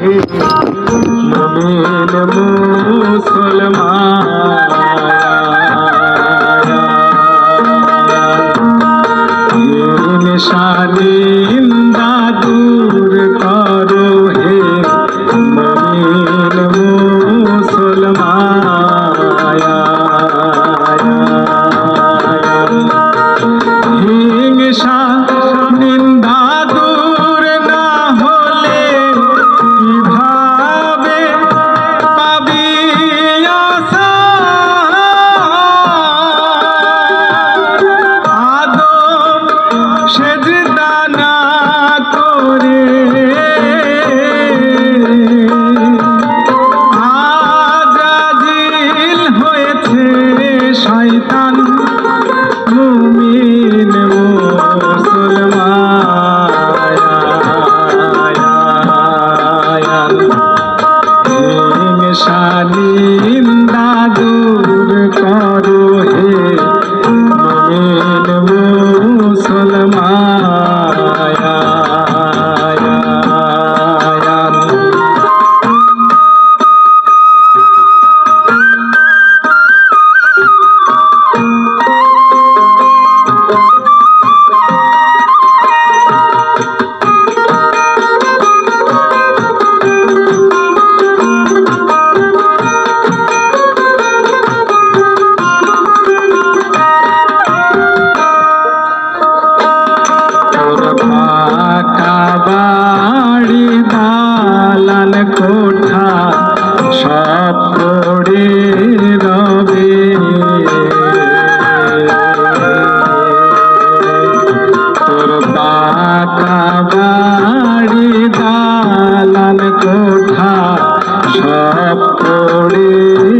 hum. তোমার বাড়ি দালান কোঠা সব পড়ে রবে। তোর পাকা কোঠা সব পড়ে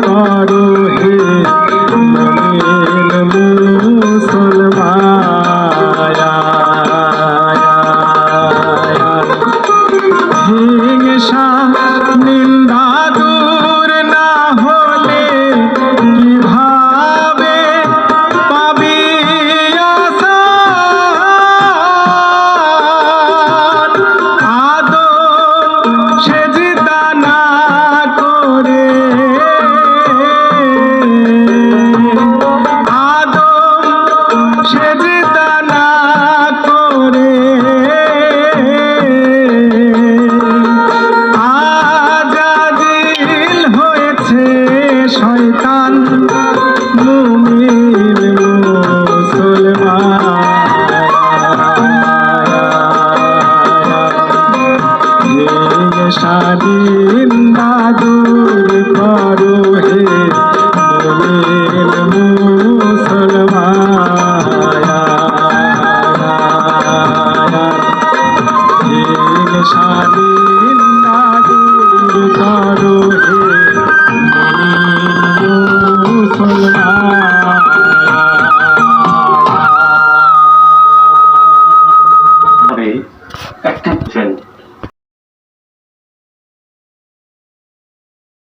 பாடும் সাদিন বাদুর করো হে